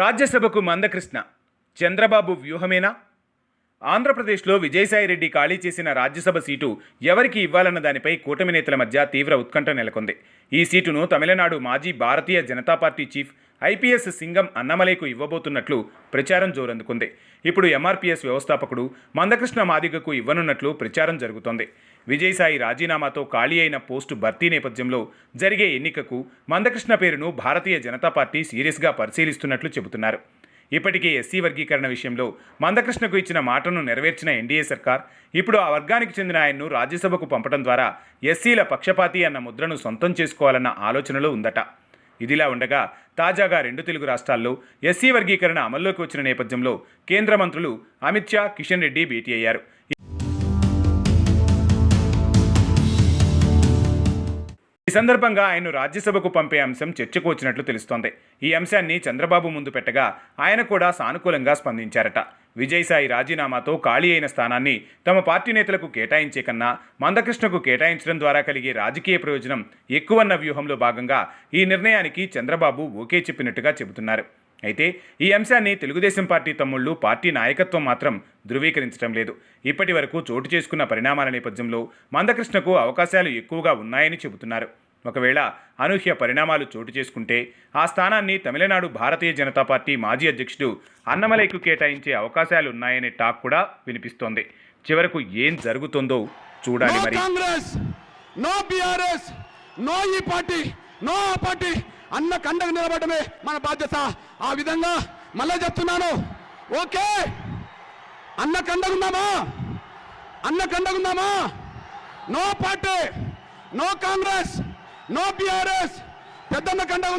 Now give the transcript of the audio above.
రాజ్యసభకు మందకృష్ణ. చంద్రబాబు వ్యూహమేనా? ఆంధ్రప్రదేశ్లో విజయసాయిరెడ్డి ఖాళీ చేసిన రాజ్యసభ సీటు ఎవరికి ఇవ్వాలన్న దానిపై కూటమి నేతల మధ్య తీవ్ర ఉత్కంఠ నెలకొంది. ఈ సీటును తమిళనాడు మాజీ Bharatiya Janata party chief IPS Singam అన్నమలైకు ఇవ్వబోతున్నట్లు ప్రచారం జోరందుకుంది. ఇప్పుడు ఎంఆర్పీఎస్ వ్యవస్థాపకుడు మందకృష్ణ మాదిగకు ఇవ్వనున్నట్లు ప్రచారం జరుగుతోంది. విజయసాయి రాజీనామాతో ఖాళీ అయిన పోస్టు భర్తీ నేపథ్యంలో జరిగే ఎన్నికకు మందకృష్ణ పేరును భారతీయ జనతా పార్టీ సీరియస్గా పరిశీలిస్తున్నట్లు చెబుతున్నారు. ఇప్పటికే ఎస్సీ వర్గీకరణ విషయంలో మందకృష్ణకు ఇచ్చిన మాటను నెరవేర్చిన ఎన్డీఏ సర్కార్ ఇప్పుడు ఆ వర్గానికి చెందిన ఆయన్ను రాజ్యసభకు పంపడం ద్వారా ఎస్సీల పక్షపాతి అన్న ముద్రను సొంతం చేసుకోవాలన్న ఆలోచనలో ఉందట. ఇదిలా ఉండగా తాజాగా రెండు తెలుగు రాష్ట్రాల్లో ఎస్సీ వర్గీకరణ అమల్లోకి వచ్చిన నేపథ్యంలో కేంద్ర మంత్రులు అమిత్ షా కిషన్ రెడ్డి భేటీ అయ్యారు. ఈ సందర్భంగా ఆయన రాజ్యసభకు పంపే అంశం చర్చకు వచ్చినట్లు తెలుస్తోంది. ఈ అంశాన్ని చంద్రబాబు ముందు పెట్టగా ఆయన కూడా సానుకూలంగా స్పందించారట. విజయసాయి రాజీనామాతో ఖాళీ అయిన స్థానాన్ని తమ పార్టీ నేతలకు కేటాయించే కన్నా మందకృష్ణకు కేటాయించడం ద్వారా కలిగే రాజకీయ ప్రయోజనం ఎక్కువన్న వ్యూహంలో భాగంగా ఈ నిర్ణయానికి చంద్రబాబు ఓకే చెప్పినట్టుగా చెబుతున్నారు. అయితే ఈ అంశాన్ని తెలుగుదేశం పార్టీ తమ్ముళ్ళు పార్టీ నాయకత్వం మాత్రం ధృవీకరించడం లేదు. ఇప్పటి వరకు చోటు చేసుకున్న పరిణామాల నేపథ్యంలో మందకృష్ణకు అవకాశాలు ఎక్కువగా ఉన్నాయని చెబుతున్నారు. ఒకవేళ అనూహ్య పరిణామాలు చోటు చేసుకుంటే ఆ స్థానాన్ని తమిళనాడు భారతీయ జనతా పార్టీ మాజీ అధ్యక్షుడు అన్నమలైకు కేటాయించే అవకాశాలు ఉన్నాయనే టాక్ కూడా వినిపిస్తోంది. చివరకు ఏం జరుగుతుందో చూడాలి మరి. కాంగ్రెస్ నో బీఆర్ఎస్ నో ఈ పార్టీ నో ఆ పార్టీ. అన్న కండకు నిలబడమే మన బాధ్యత. ఆ విధంగా మళ్ళీ చెప్తున్నాను. ఓకే? అన్న కండగుందామా అన్న కండగుందామా no party no Congress no BRS. పెద్దన్న కండగుందా